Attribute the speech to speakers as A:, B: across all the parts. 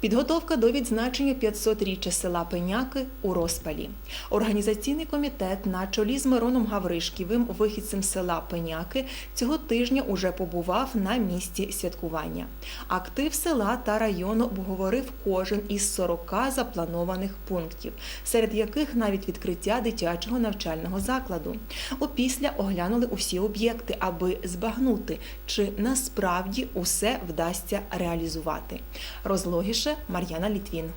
A: Підготовка до відзначення 500-річчя села Пеняки у розпалі. Організаційний комітет на чолі з Мироном Гавришківим, вихідцем села Пеняки, цього тижня уже побував на місці святкування. Актив села та району обговорив кожен із 40 запланованих пунктів, серед яких навіть відкриття дитячого навчального закладу. Опісля оглянули усі об'єкти, аби збагнути, чи насправді усе вдасться реалізувати. Розлогіше Мар'яна Літвін.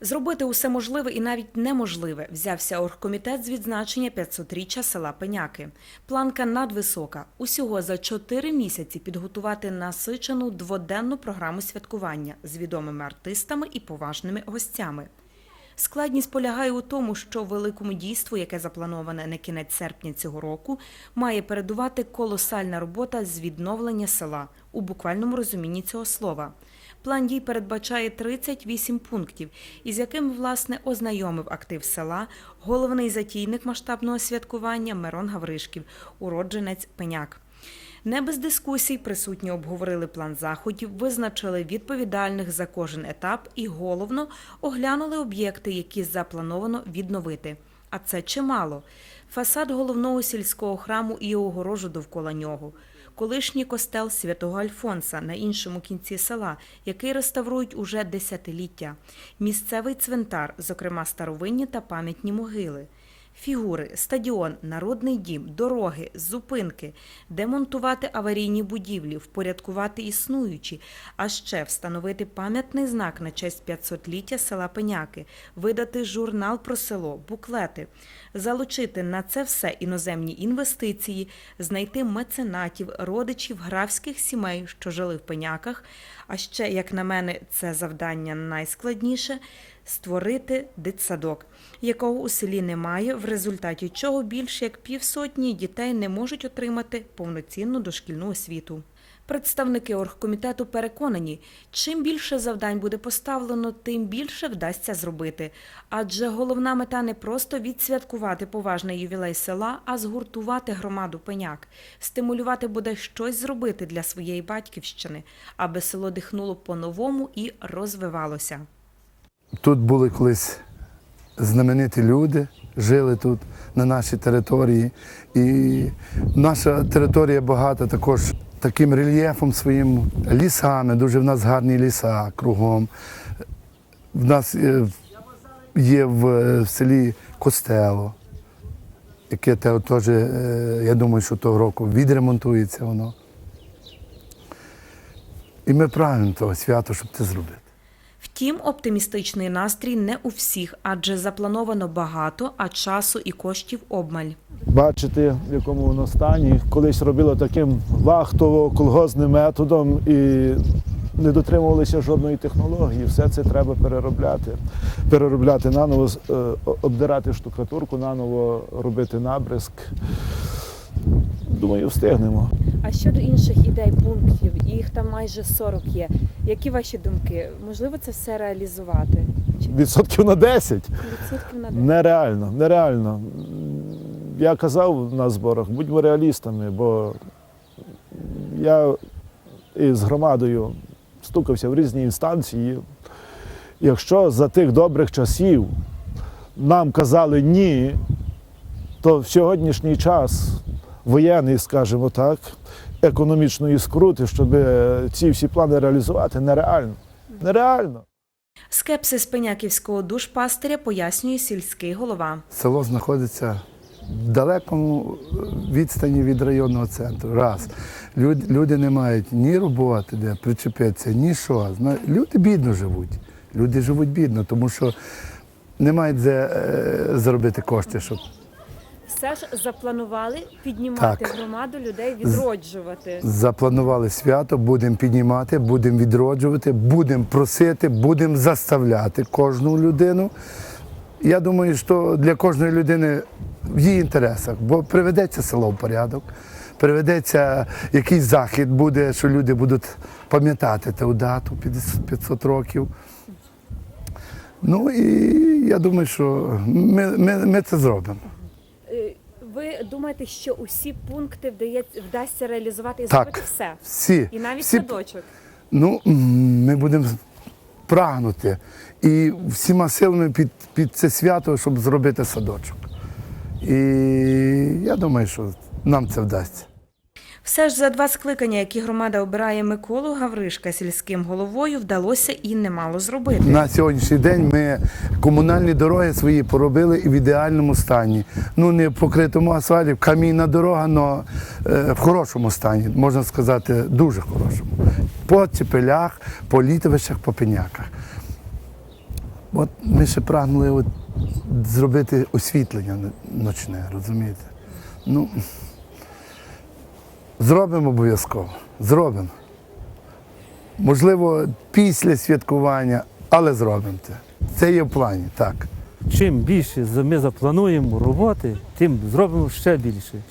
B: Зробити усе можливе і навіть неможливе взявся оргкомітет з відзначення 500-річчя села Пеняки. Планка надвисока. Усього за чотири місяці підготувати насичену дводенну програму святкування з відомими артистами і поважними гостями. Складність полягає у тому, що великому дійству, яке заплановане на кінець серпня цього року, має передувати колосальна робота з відновлення села у буквальному розумінні цього слова. План дій передбачає 38 пунктів, із якими власне ознайомив актив села головний затійник масштабного святкування Мирон Гавришків, уродженець Пеняк. Не без дискусій присутні обговорили план заходів, визначили відповідальних за кожен етап і головно оглянули об'єкти, які заплановано відновити. А це чимало: фасад головного сільського храму і огорожу довкола нього, колишній костел святого Альфонса на іншому кінці села, який реставрують уже десятиліття, місцевий цвинтар, зокрема старовинні та пам'ятні могили. Фігури, стадіон, народний дім, дороги, зупинки, демонтувати аварійні будівлі, впорядкувати існуючі, а ще встановити пам'ятний знак на честь 500-ліття села Пеняки, видати журнал про село, буклети, залучити на це все іноземні інвестиції, знайти меценатів, родичів графських сімей, що жили в Пеняках. А ще, як на мене, це завдання найскладніше створити дитсадок, якого у селі немає, в результаті чого більше як півсотні дітей не можуть отримати повноцінну дошкільну освіту. Представники оргкомітету переконані, чим більше завдань буде поставлено, тим більше вдасться зробити. Адже головна мета не просто відсвяткувати поважний ювілей села, а згуртувати громаду пеняк, стимулювати буде щось зробити для своєї батьківщини, аби село дихнуло по-новому і розвивалося.
C: Тут були колись знамениті люди, жили тут на нашій території. І наша територія багата також таким рельєфом своїм, лісами, дуже в нас гарні ліса кругом. В нас е, є в е, селі Костело, яке теж, е, я думаю, що того року відремонтується воно. І ми прагнемо того свято, щоб це зробити.
B: Втім, оптимістичний настрій не у всіх, адже заплановано багато, а часу і коштів обмаль.
D: бачити, в якому воно стані. Колись робило таким вахтово-колгозним методом і не дотримувалися жодної технології. Все це треба переробляти. Переробляти наново, е, обдирати штукатурку, наново робити набризк. Думаю, встигнемо.
E: А щодо інших ідей, пунктів, їх там майже 40 є. Які ваші думки? Можливо, це все реалізувати?
D: Відсотків на 10.
E: відсотків на 10?
D: Нереально, нереально. Я казав на зборах, будьмо реалістами, бо я із громадою стукався в різні інстанції. Якщо за тих добрих часів нам казали ні, то в сьогоднішній час воєнний, скажімо так, економічної скрути, щоб ці всі плани реалізувати, нереально. Нереально.
B: Скепсис пеняківського душпастиря пояснює сільський голова.
C: Село знаходиться в далекому відстані від районного центру. Раз. Люди, люди не мають ні роботи, де причепитися, ні що. Люди бідно живуть. Люди живуть бідно, тому що не мають де е, заробити кошти, щоб
E: Все ж запланували піднімати
C: Так.
E: громаду людей, відроджувати.
C: запланували свято, будемо піднімати, будемо відроджувати, будемо просити, будемо заставляти кожну людину. Я думаю, що для кожної людини в її інтересах, бо приведеться село в порядок, приведеться якийсь захід, буде, що люди будуть пам'ятати ту дату 50 500 років. Ну і я думаю, що ми, ми, ми це зробимо.
E: Ви думаєте, що усі пункти вдається, вдасться реалізувати і
C: Так.
E: зробити все?
C: Всі,
E: І навіть
C: всі
E: садочок.
C: Ну, ми будемо прагнути і всіма силами під, під це свято, щоб зробити садочок. І я думаю, що нам це вдасться.
B: Все ж за два скликання, які громада обирає Миколу Гавришка сільським головою, вдалося і немало зробити.
C: На сьогоднішній день ми комунальні дороги свої поробили і в ідеальному стані. Ну, не в покритому асфальті, камінна дорога, але в хорошому стані, можна сказати, дуже хорошому. По цепелях, по літовищах, по пеняках. От ми ще прагнули от зробити освітлення ночне, розумієте? Ну, зробимо обов'язково. Зробимо. Можливо, після святкування, але зробимо це. Це є в плані, так.
F: Чим більше ми заплануємо роботи, тим зробимо ще більше.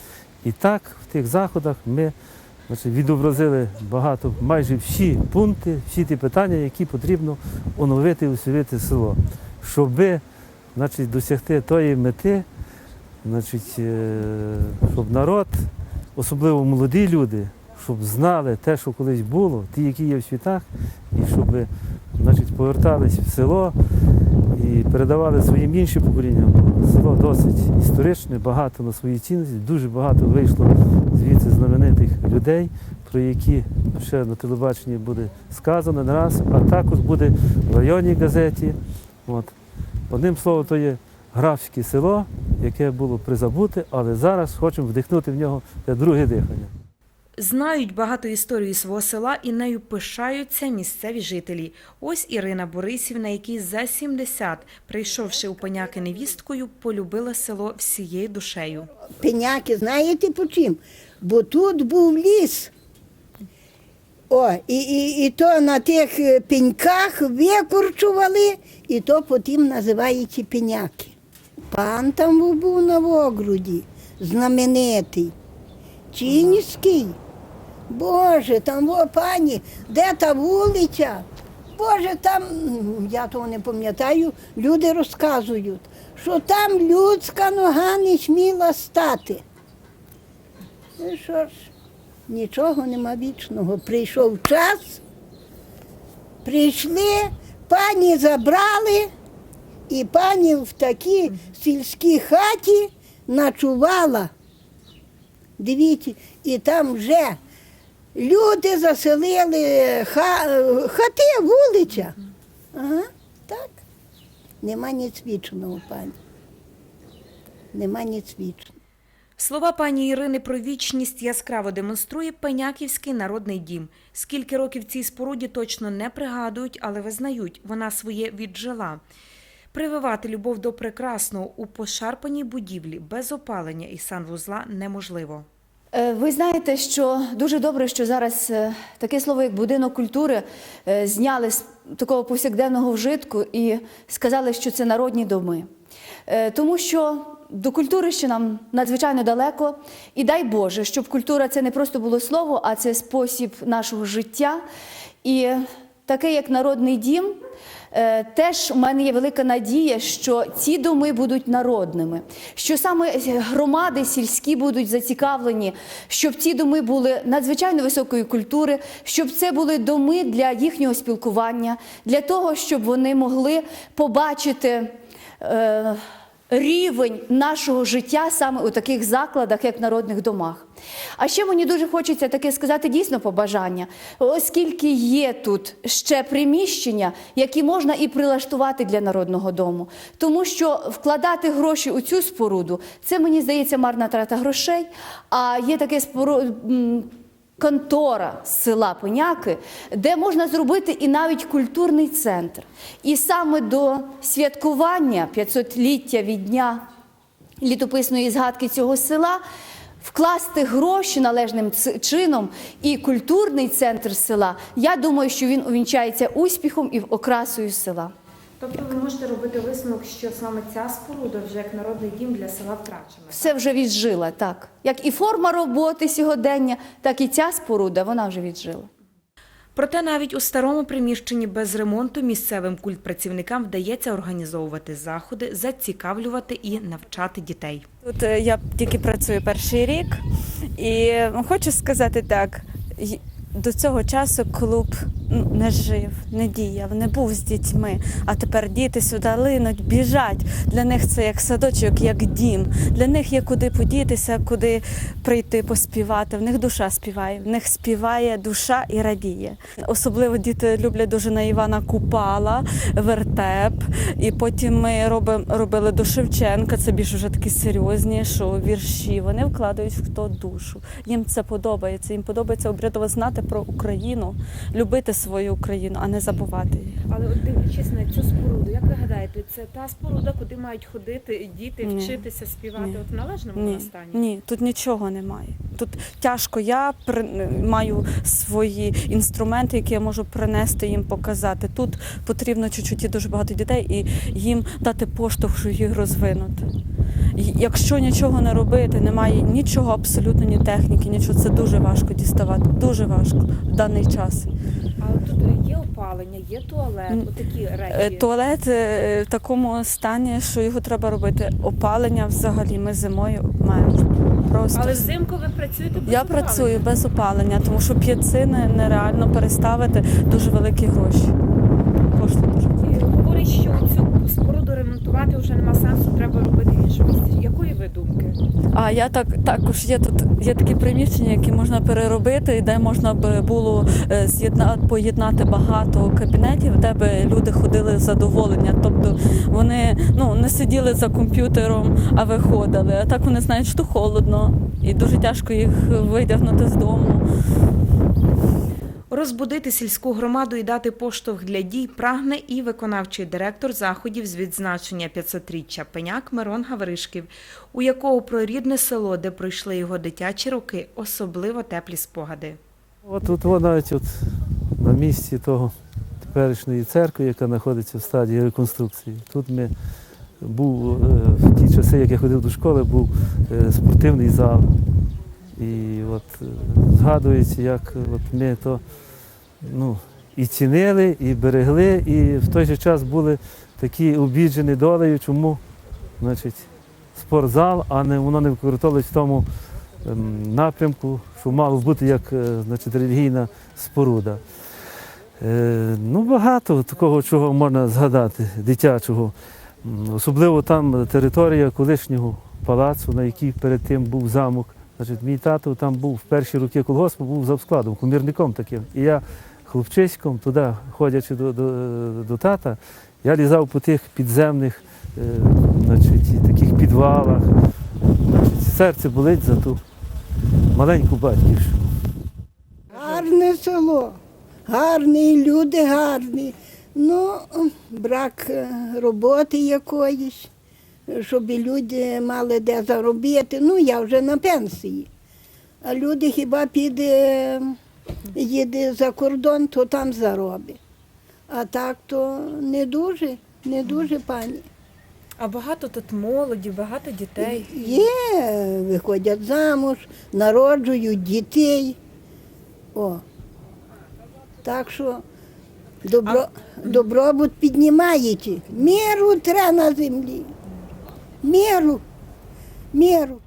F: І так в тих заходах ми значить, відобразили багато, майже всі пункти, всі ті питання, які потрібно оновити і усилити село, щоб значить, досягти тої мети, значить, е, щоб народ, особливо молоді люди, щоб знали те, що колись було, ті, які є в світах, і щоб значить, повертались в село і передавали своїм іншим поколінням. Село досить історичне, багато на свої цінності, дуже багато вийшло звідси знаменитих людей, про які ще на телебаченні буде сказано не раз, а також буде в районній газеті. От. Одним словом, то є графське село, яке було призабуте, але зараз хочемо вдихнути в нього те друге дихання.
B: Знають багато історії свого села і нею пишаються місцеві жителі. Ось Ірина Борисівна, якій за 70, прийшовши у паняки невісткою, полюбила село всією душею.
G: Пеняки, знаєте по чим? Бо тут був ліс. О, і, і, і то на тих пеньках викорчували, і то потім називають пеняки. Пан там був на огороді, знаменитий. Чинський. Боже, там о, пані, де та вулиця? Боже, там, я того не пам'ятаю, люди розказують, що там людська нога не сміла стати. Ну що ж, нічого нема вічного. Прийшов час, прийшли, пані забрали, і пані в такій сільській хаті ночувала. Дивіться, і там вже люди заселили ха, хати, вулиця. Ага, так. Нема ніц вічного, пані. Нема ніц вічного.
B: Слова пані Ірини про вічність яскраво демонструє Пеняківський народний дім. Скільки років цій споруді точно не пригадують, але визнають, вона своє віджила. Прививати любов до прекрасного у пошарпаній будівлі без опалення і санвузла неможливо.
H: Е, Ви знаєте, що дуже добре, що зараз е, таке слово, як будинок культури, е, зняли з такого повсякденного вжитку і сказали, що це народні доми. Тому що до культури ще нам надзвичайно далеко. І дай Боже, щоб культура це не просто було слово, а це спосіб нашого життя. І таке, як народний дім, Теж у мене є велика надія, що ці доми будуть народними, що саме громади сільські будуть зацікавлені, щоб ці доми були надзвичайно високої культури, щоб це були доми для їхнього спілкування, для того, щоб вони могли побачити. Е, Рівень нашого життя саме у таких закладах, як народних домах. А ще мені дуже хочеться таке сказати дійсно побажання, оскільки є тут ще приміщення, які можна і прилаштувати для народного дому. Тому що вкладати гроші у цю споруду це мені здається марна трата грошей. А є таке спору... контора села Поняки, де можна зробити і навіть культурний центр. І саме до святкування 500-ліття від дня літописної згадки цього села вкласти гроші належним чином і культурний центр села, я думаю, що він увінчається успіхом і окрасою села.
B: Тобто ви можете робити висновок, що саме ця споруда вже як народний дім для села втрачена.
H: Все вже віджила, так. Як і форма роботи сьогодення, так і ця споруда, вона вже віджила.
B: Проте навіть у старому приміщенні без ремонту місцевим культпрацівникам вдається організовувати заходи, зацікавлювати і навчати дітей.
I: Тут е, я тільки працюю перший рік, і хочу сказати так: до цього часу клуб не жив, не діяв, не був з дітьми. А тепер діти сюди линуть, біжать. Для них це як садочок, як дім. Для них є куди подітися, куди прийти поспівати. В них душа співає, в них співає душа і радіє. Особливо діти люблять дуже на Івана Купала, вертеп. І потім ми робимо робили до Шевченка. Це більш вже такі серйозні, що вірші. Вони вкладають в ту душу. Їм це подобається. Їм подобається обрядово знати про Україну, любити свою Україну, а не забувати її.
E: Але от дивлячись на цю споруду, як ви гадаєте, це та споруда, куди мають ходити діти,
I: Ні.
E: вчитися співати
I: Ні.
E: от в належному
I: Ні,
E: стані?
I: ні, тут нічого немає. Тут тяжко. Я при... маю свої інструменти, які я можу принести їм показати. Тут потрібно чуть-чуть є дуже багато дітей і їм дати поштовх, щоб їх розвинути. Якщо нічого не робити, немає нічого абсолютно, ні техніки, нічого. Це дуже важко діставати. Дуже важко в даний час.
E: А тут є опалення, є туалет, отакі
I: Е,
E: речі.
I: Туалет е, в такому стані, що його треба робити. Опалення взагалі ми зимою маємо просто.
E: Але взимку ви працюєте без
I: Я
E: опалення?
I: працюю без опалення, тому що п'єцини нереально переставити дуже великі гроші. Коштує дуже.
E: І Говорять, що цю споруду вже нема сенсу, треба робити в іншому місці. Якої ви думки?
I: А я так також є тут є такі приміщення, які можна переробити, і де можна би було е, з'єднати поєднати багато кабінетів, де би люди ходили з задоволення. Тобто вони ну не сиділи за комп'ютером, а виходили. А так вони знають, що холодно, і дуже тяжко їх витягнути з дому.
B: Розбудити сільську громаду і дати поштовх для дій прагне і виконавчий директор заходів з відзначення 500-річчя Пеняк Мирон Гавришків, у якого про рідне село, де пройшли його дитячі роки, особливо теплі спогади.
F: От тут воно навіть от на місці того теперішньої церкви, яка знаходиться в стадії реконструкції. Тут ми був е, в ті часи, як я ходив до школи, був е, спортивний зал. І от е, згадується, як от ми то ну, і цінили, і берегли, і в той же час були такі обіджені долею, чому значить, спортзал, а не воно не використовувалось в тому ем, напрямку, що мало бути як е, значить, релігійна споруда. Е, ну, багато такого, чого можна згадати, дитячого. Особливо там територія колишнього палацу, на якій перед тим був замок. Значить, мій тато там був в перші роки колгоспу, був завскладом, комірником таким. І я хлопчиськом туди, ходячи до, до, до тата, я лізав по тих підземних е, значить, таких підвалах. Значить, серце болить за ту маленьку батьківщину.
G: Гарне село, гарні люди гарні. Ну, брак е, роботи якоїсь, щоб люди мали де заробити. Ну, я вже на пенсії. А люди хіба піде, їде за кордон, то там заробить. А так то не дуже, не дуже пані.
E: А багато тут молоді, багато дітей.
G: Є, виходять замуж, народжують дітей. О. Так що добро, добробут піднімаєте. Міру треба на землі. Міру. Міру.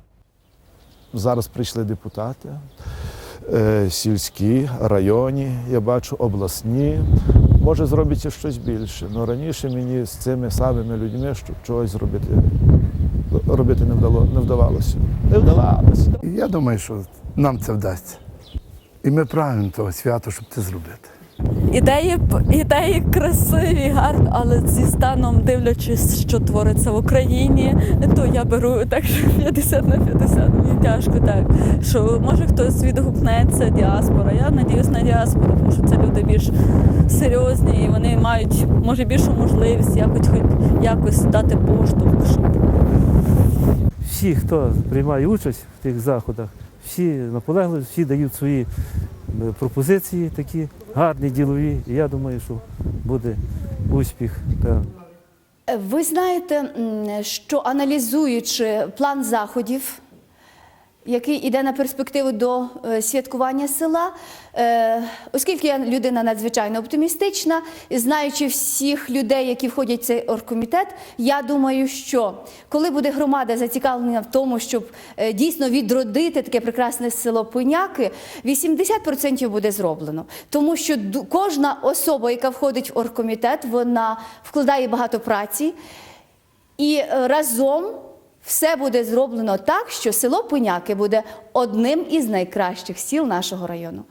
D: Зараз прийшли депутати сільські, районні, я бачу, обласні. Може, зробиться щось більше. але раніше мені з цими самими людьми щоб чогось зробити, робити не, вдало, не вдавалося. Не вдавалося.
C: Я думаю, що нам це вдасться. І ми прагнемо того свято, щоб це зробити.
I: Ідеї, ідеї красиві, гарні, але зі станом дивлячись, що твориться в Україні, то я беру так, що 50 на 50, мені тяжко так. Що може хтось відгукнеться, діаспора. Я надіюсь на діаспору, тому що це люди більш серйозні і вони мають може більшу можливість якось хоч якось дати поштовх, щоб
F: всі, хто приймає участь в тих заходах, всі наполегливі, всі дають свої е, пропозиції такі гарні, ділові. Я думаю, що буде успіх.
H: Ви знаєте, що аналізуючи план заходів, який іде на перспективу до е, святкування села. Е, Оскільки я людина надзвичайно оптимістична, знаючи всіх людей, які входять в цей оргкомітет, я думаю, що коли буде громада зацікавлена в тому, щоб е, дійсно відродити таке прекрасне село Пиняки, 80% буде зроблено. Тому що кожна особа, яка входить в оргкомітет, вона вкладає багато праці. І е, разом все буде зроблено так, що село Пиняки буде одним із найкращих сіл нашого району.